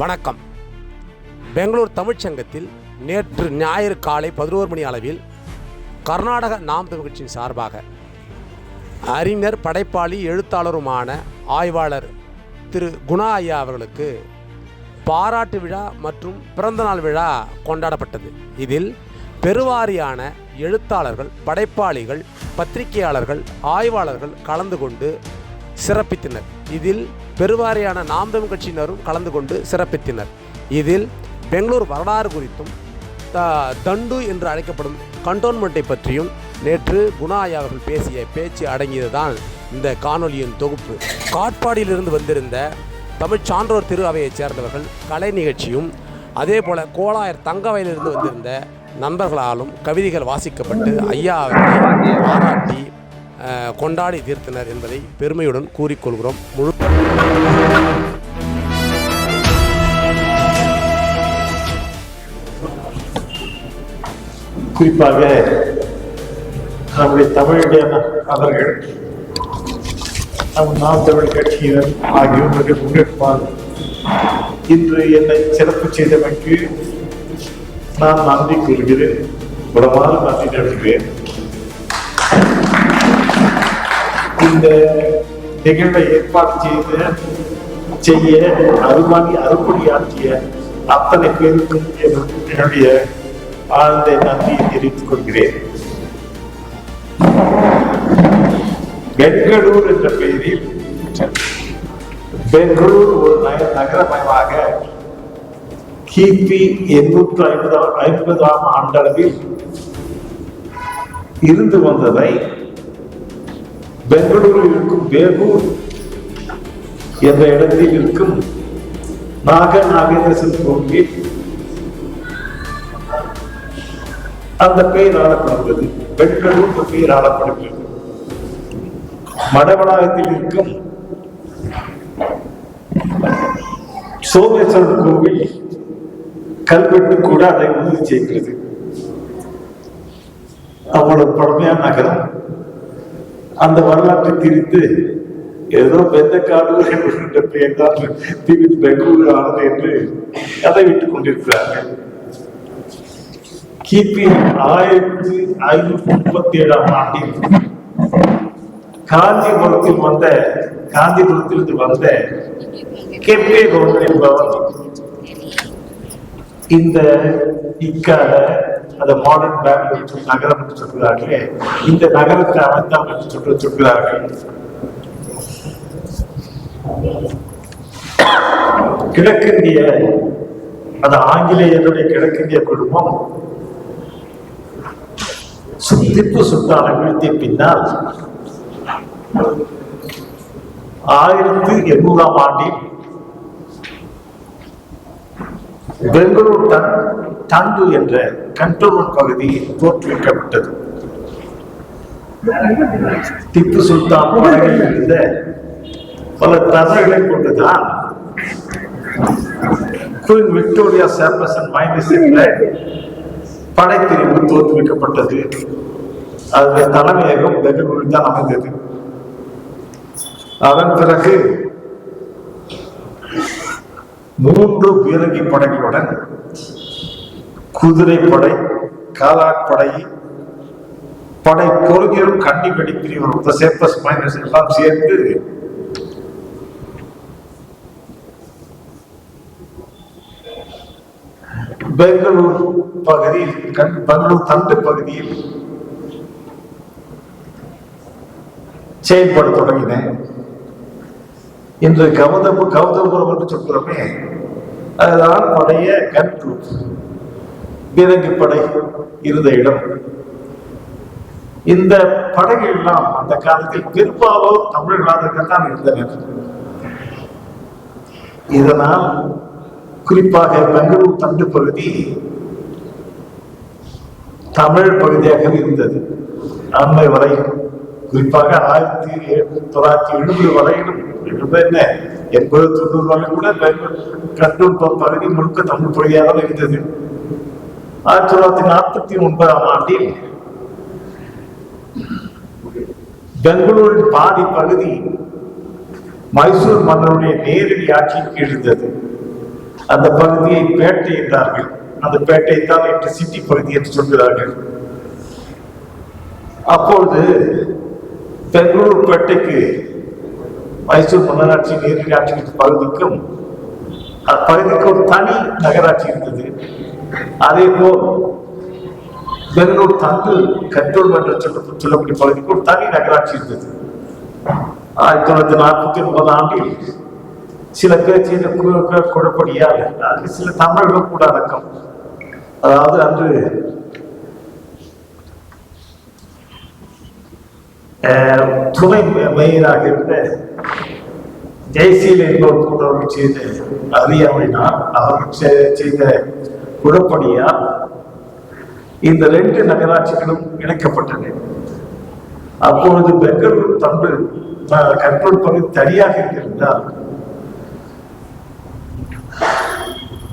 வணக்கம். பெங்களூர் தமிழ்ச்சங்கத்தில் நேற்று ஞாயிறு காலை பதினோரு மணி அளவில் கர்நாடக நாம் தமிழ் கட்சியின் சார்பாக அறிஞர் படைப்பாளி எழுத்தாளருமான ஆய்வாளர் திரு குணா ஐயா அவர்களுக்கு பாராட்டு விழா மற்றும் பிறந்தநாள் விழா கொண்டாடப்பட்டது. இதில் பெருவாரியான எழுத்தாளர்கள் படைப்பாளிகள் பத்திரிகையாளர்கள் ஆய்வாளர்கள் கலந்து கொண்டு சிறப்பித்தனர். இதில் பெருவாரியான நாம் தமிழ் கட்சியினரும் கலந்து கொண்டு சிறப்பித்தனர். இதில் பெங்களூர் வரலாறு குறித்தும் த தண்டு என்று அழைக்கப்படும் கண்டோன்மெண்ட்டை பற்றியும் நேற்று குணா ஐயா அவர்கள் பேசிய பேச்சு அடங்கியதுதான் இந்த காணொலியின் தொகுப்பு. காட்பாடியிலிருந்து வந்திருந்த தமிழ் சான்றோர் திரு அவையைச் சேர்ந்தவர்கள் கலை நிகழ்ச்சியும் அதே போல கோலாயர் தங்கவயலிருந்து வந்திருந்த நண்பர்களாலும் கவிதைகள் வாசிக்கப்பட்டு ஐயா அவர்களை பாராட்டி கொண்டாடி தீர்த்தனர் என்பதை பெருமையுடன் கூறிக்கொள்கிறோம். முழு குறிப்பாக நம்முடைய தமிழுடைய அவர்கள் நம் நாம் தமிழ் கட்சியினர் ஆகியோருடைய முன்னெடுப்பால் இன்று என்னை சிறப்பு செய்தமைக்கு நான் நன்றி கூறுகிறேன். உடமாறு நன்றி நல்கிறேன் இந்த நிகழ்வை ஏற்பாடு செய்து செய்ய அருமானி அருப்பணியாற்றிய அத்தனை பேருக்கும் என்னுடைய ஆழ்ந்த நன்றியை தெரிவித்துக் கொள்கிறேன். பெங்களூர் என்ற பெயரில் பெங்களூர் ஒரு நக- நகரமயமாக கிபி எண்ணூற்று ஐம்பதாம் ஐம்பதாம் ஆண்டளவில் இருந்து வந்ததை பெங்களூரில் இருக்கும் பேகூர் என்ற இடத்தில் இருக்கும் நாக நாகேந்திரசன் கோவில் அந்த பெயர் ஆளப்படுகிறது. பெங்களூர் பெயர் ஆளப்படுகிறது. மடவளாகத்தில் இருக்கும் சோமேஸ்வரன் கோவில் கல்வெட்டு கூட அதை உறுதி செய்கிறது. அவ்வளவு பழமையான நகரம். அந்த வரலாற்றை திரித்து ஏதோ பெந்தக்காடு என்ற திரித்து பெங்களூரு ஆனது என்று அதை விட்டுக் கொண்டிருக்கிறார்கள். கிபி ஆயிரத்தி ஐநூத்தி முப்பத்தி ஏழாம் ஆண்டில் காஞ்சிபுரத்தில் வந்த காஞ்சிபுரத்திலிருந்து வந்த கெப்பே கவுண்டர் என்பவர் இந்த இக்கால அந்த மாடர்ன் பெங்களூர் நகரம் என்று சொல்கிறார்களே இந்த நகரத்தை அமைத்தான் என்று சொல்ல சொல்கிறார்கள். கிழக்கிந்திய அந்த ஆங்கிலேயருடைய கிழக்கிந்திய குடும்பம் சு- திப்பு சுல்தானை வீழ்த்திய பின்னால் ஆயிரத்தி எண்ணூறாம் ஆண்டில் பெங்களூர் தன் டண்டு என்ற கண்டோன்மெண்ட் பகுதி தோற்றுவிக்கப்பட்டது. திப்பு சுல்தான் இருந்த பல தவறுகளை கொண்டுதான் குயின் விக்டோரியா சாம்பசன் மைனஸ் என்ற படைப்பிரிவு தோற்றுவிக்கப்பட்டது. அதனுடைய தலைமையகம் பெங்களூரில் தான் அமைந்தது. அதன் பிறகு மூன்று பீரங்கி படைகளுடன் குதிரைப்படை காலாட்படை படை பொருகியரும் கண்டி வெடி பிரிவு the எல்லாம் சேர்ந்து பெங்களூர் பகுதியில் கண்- பெங்களூர் தண்டு பகுதியில் செயல்பட தொடங்கினேன் இன்று கௌதம் கௌதம்புரம் என்று சொல்கிறோமே அதுதான் பழைய கண் குரூப் பீரங்கி படை இருந்த இடம். இந்த படைகள் எல்லாம் அந்த காலத்தில் பெரும்பாலும் தமிழர்களாகத்தான் இருந்தனர் இதனால் குறிப்பாக பெங்களூர் தண்டு பகுதி தமிழ் பகுதியாக இருந்தது. அண்மை வரை குறிப்பாக ஆயிரத்தி தொள்ளாயிரத்தி எழுபது வரையிலும் எழுபது என்ன எண்பது தொண்ணூறு வரை கூட கண்டூர் பகுதி முழுக்க தமிழ் பகுதியாக இருந்தது. ஆயிரத்தி தொள்ளாயிரத்தி நாற்பத்தி ஒன்பதாம் ஆண்டில் பெங்களூரின் பாதி பகுதி மைசூர் மன்னருடைய நேரடி ஆட்சிக்கு இருந்தது அந்த பகுதியை பேட்டை என்றார்கள். அந்த பேட்டை தான் இன்று சிட்டி பகுதி என்று சொல்கிறார்கள். அப்பொழுது பெங்களூர் பேட்டைக்கு மைசூர் மன்னராட்சி நேரடி ஆட்சி பகுதிக்கும் அப்பகுதிக்கு ஒரு தனி நகராட்சி இருந்தது. அதே போல் பெங்களூர் தங்கு கண்ட்ரோல் என்ற சொல்ல சொல்லக்கூடிய பகுதிக்கு ஒரு தனி நகராட்சி இருந்தது. ஆயிரத்தி தொள்ளாயிரத்தி நாற்பத்தி ஒன்பது ஆண்டில் சில பேர் செய்த கு- குழப்படியால் சில தமிழர்கள் கூட அடக்கம். அதாவது அன்று அஹ், துணை மேயராக இருந்த ஜெய்சீல் என்பவர் போன்றவர்கள் செய்த அறியாமையினால் அவர்கள் செ- செய்த குழப்படியால் இந்த ரெண்டு நகராட்சிகளும் இணைக்கப்பட்டன. அப்பொழுது பெங்களூர் தமிழ் கண்ட்ரோல் பகுதி தனியாக இருந்திருந்தால்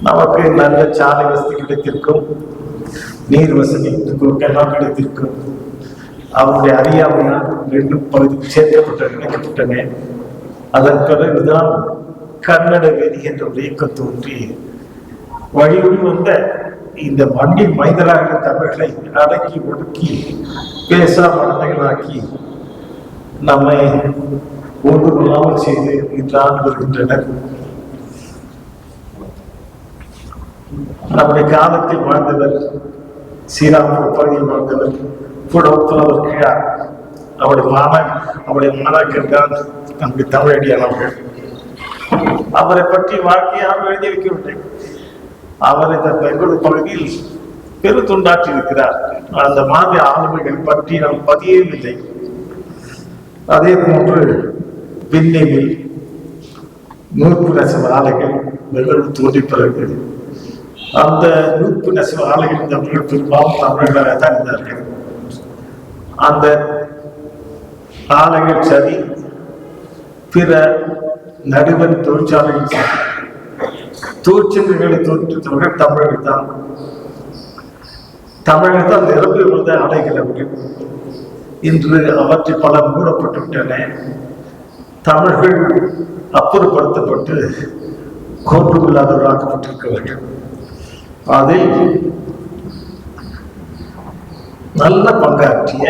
நமக்கு நல்ல சாலை வசதி கிடைத்திருக்கும் நீர் வசதி எல்லாம் கிடைத்திருக்கும். அவருடைய அறியாமையால் ரெண்டு பகுதி சேர்க்கப்பட்ட இணைக்கப்பட்டன. அதன் பிறகுதான் கன்னட வேதி என்ற ஒரு இயக்கம் தோன்றி வழிபடி வந்த இந்த மண்ணின் மைந்தராக தமிழர்களை அடக்கி ஒடுக்கி பேசா மனதைகளாக்கி நம்மை ஒன்று கொள்ளாமல் செய்து இன்று ஆண்டு வருகின்றனர். நம்முடைய காலத்தில் வாழ்ந்தவர் ஸ்ரீராமபுர பகுதியில் வாழ்ந்தவர் புலவர் கிழார். அவருடைய மாண அவருடைய மாணாக்கர் தான் நம்முடைய தமிழடியானவர்கள் அவரை பற்றி வாழ்க்கையாக எழுதி வைக்கவில்லை அவர் இந்த பெங்களூர் பகுதியில் பெருத்துண்டாற்றி இருக்கிறார். அந்த மாதிரி ஆளுமைகள் பற்றி நாம் பதியவில்லை. அதே போன்று விண்ணில் நூற்பு நெசவு ஆலைகள் பெங்களூர் தோன்றி பிறகு அந்த நூற்பு நெசவு ஆலைகள் இந்த பெரும்பாலும் தமிழர்களாக தான் இருந்தார்கள். அந்த ஆலைகள் சரி பிற நடுவன் தொழிற்சாலைகள் சரி தொழிற்சங்கங்களை தூற்றுத்தவர்கள் தமிழர்கள் தான். தமிழர்கள் தான் நிரம்பி விழுந்த ஆலைகள் அவர்கள் இன்று அவற்றை பல மூடப்பட்டு விட்டன தமிழர்கள் அப்புறப்படுத்தப்பட்டு கோட்டுமில்லாதவர்களாக்கப்பட்டிருக்கிறார்கள் அதில் நல்ல பங்காற்றிய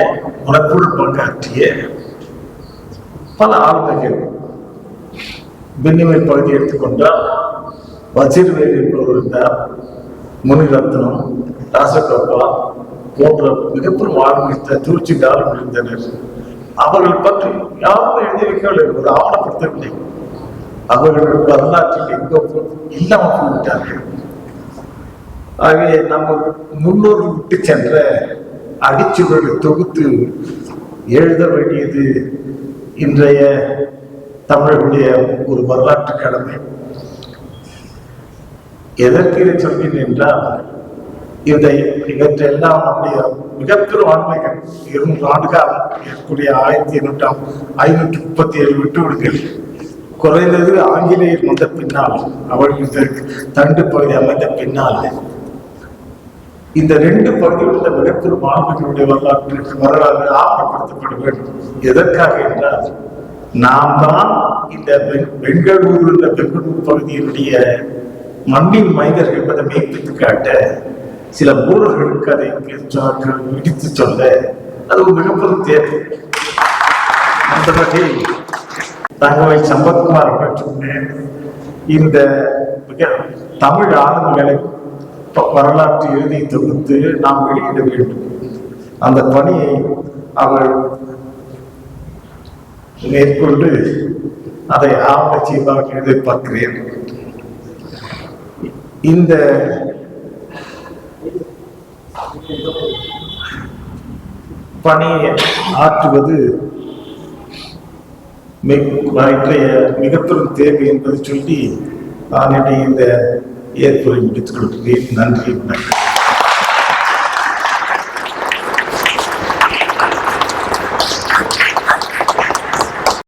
உனக்குள் பங்காற்றிய பல ஆளுமைகள் பின்னிமை பகுதி எடுத்துக்கொண்டால் வஜிர்வேலி என்பவர் முனிரத்னம் ராசகோபா போன்ற மிகப்பெரும் ஆளுமித்த தூர்ச்சி ஆளுமை இருந்தனர் அவர்கள் பற்றி யாரும் எழுதி வைக்கவில்லை ஒரு ஆவணப்படுத்தவில்லை. அவர்கள் வரலாற்றில் எங்கோ இல்லாமல் போய்விட்டார்கள். ஆகவே நம்ம முன்னோர் விட்டு சென்ற அடிச்சுவர்களை தொகுத்து எழுத வேண்டியது இன்றைய தமிழர்களுடைய ஒரு வரலாற்று கடமை. எதற்கு இதை சொல்கிறேன் என்றால் இதை இவற்றெல்லாம் நம்முடைய மிகப்பெரும் ஆண்மைகள் இருநூறு ஆண்டு காலம் இருக்கக்கூடிய ஆயிரத்தி எண்ணூற்றாம் ஐநூற்றி முப்பத்தி ஏழு விட்டு விடுங்கள் குறைந்தது ஆங்கிலேயர் வந்த பின்னால் அவர்கள் தண்டு பகுதி அமைந்த பின்னால். இந்த ரெண்டு பகுதியில் உள்ள மிகப்பெரும் ஆண்மைகளுடைய வரலாற்று வரலாறு ஆவணப்படுத்தப்பட வேண்டும் எதற்காக என்றால் நாம் தான் இந்த பெங்- பெங்களூர் என்ற பெங்களூர் பகுதியினுடைய மண்ணின் மைந்தர்கள் என்பதை மெய்ப்பித்து காட்ட சில ஊழல்களுக்கு அதை இடித்து சொல்ல அது ஒரு மிகப்பெரும் தேவை. அந்த வகையில் தங்கவை சம்பத்குமார் அவர்கள் இந்த மிக தமிழ் ஆளுமைகளை வரலாற்று எழுதி தொகுத்து நாம் வெளியிட வேண்டும். அந்த பணியை அவர் மேற்கொண்டு அதை ஆவண செய்வார்கள் எதிர்பார்க்கிறேன். இந்த பணியை ஆற்றுவது இன்றைய மிகப்பெரும் தேவை என்பதை சொல்லி நான் இந்த ஏற்புரை முடித்துக் கொள்கிறேன். நன்றி வணக்கம்.